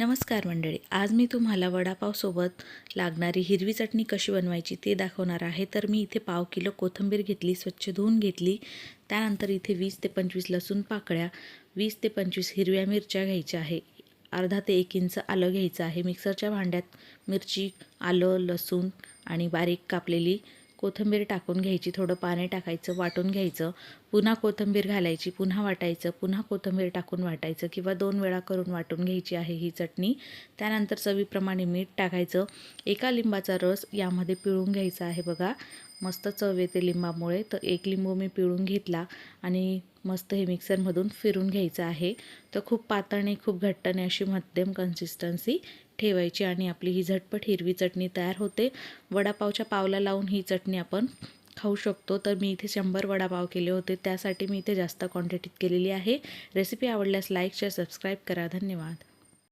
नमस्कार मंडळी आज मी तुम्हाला वडापावसोबत लागणारी हिरवी चटणी कशी बनवायची ते दाखवणार आहे. तर मी इथे पाव किलो कोथिंबीर घेतली स्वच्छ धुवून घेतली. त्यानंतर इथे वीस ते पंचवीस लसूण पाकळ्या वीस ते पंचवीस हिरव्या मिरच्या घ्यायच्या आहे. अर्धा ते एक इंच आलं घ्यायचं आहे. मिक्सरच्या भांड्यात मिरची आलं लसूण आणि बारीक कापलेली कोथिंबीर टाकून घ्यायची थोडं पाणी टाकायचं वाटून घ्यायचं पुन्हा कोथिंबीर घालायची पुन्हा वाटायचं पुन्हा कोथिंबीर टाकून वाटायचं किंवा दोन वेळा करून वाटून घ्यायची आहे ही चटणी. त्यानंतर चवीप्रमाणे मीठ टाकायचं. एका लिंबाचा रस यामध्ये पिळून घ्यायचा आहे बघा. मस्त चव येते लिंबामुळे. तर एक लिंबू मी पिळून घेतला आणि मस्त हे मिक्सरमधून फिरून घ्यायचं आहे. तर खूप पातळ नाही खूप घट्ट नाही अशी मध्यम कन्सिस्टन्सी ठेवायची आणि आपली ही झटपट हिरवी चटणी तयार होते. वडापावच्या पावला लावून ही चटणी आपण खाऊ शकतो. तर मी इथे शंभर वडापाव केले होते. त्यासाठी मी इथे जास्त क्वांटिटीत केलेली आहे. रेसिपी आवडल्यास लाईक शेअर सबस्क्राईब करा. धन्यवाद.